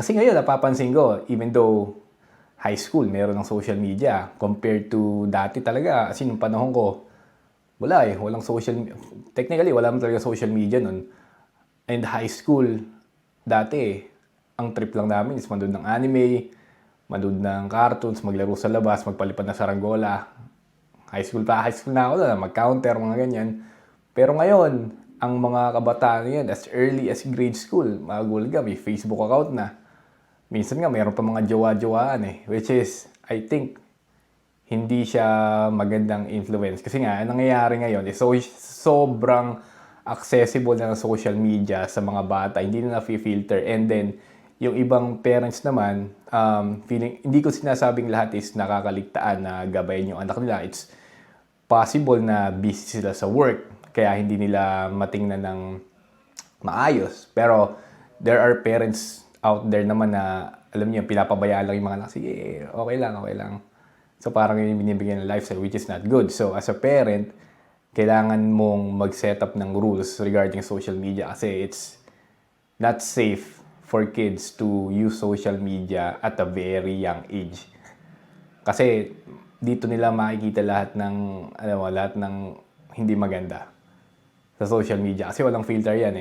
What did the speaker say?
Kasi ngayon, napapansin ko, even though high school, meron ng social media, compared to dati talaga, as in, nung panahon ko, wala eh, walang social, technically, wala man talaga social media nun. And high school, dati, ang trip lang namin is manood ng anime, manood ng cartoons, maglaro sa labas, magpalipad ng saranggola. High school pa, high school na ako na, mag-counter, mga ganyan. Pero ngayon, ang mga kabataan ngayon, as early as grade school, magul ka, may Facebook account na. Minsan nga, mayroon pa mga jowa-jowaan eh. Which is, I think, hindi siya magandang influence. Kasi nga, ang nangyayari ngayon is so, sobrang accessible na ng social media sa mga bata. Hindi na na-filter. And then, yung ibang parents naman, um, feeling, hindi ko sinasabing lahat is nakakaligtaan na gabayan yung anak nila. It's possible na busy sila sa work. Kaya hindi nila matingnan ng maayos. Pero, there are parents out there naman na, alam niyo, pinapabayaan lang yung mga anak. Sige, okay lang, okay lang. So, parang yun yung binibigyan ng lifestyle, which is not good. So, as a parent, kailangan mong mag-set up ng rules regarding social media kasi it's not safe for kids to use social media at a very young age. Kasi dito nila makikita lahat ng ano lahat ng hindi maganda sa social media kasi walang filter yan eh.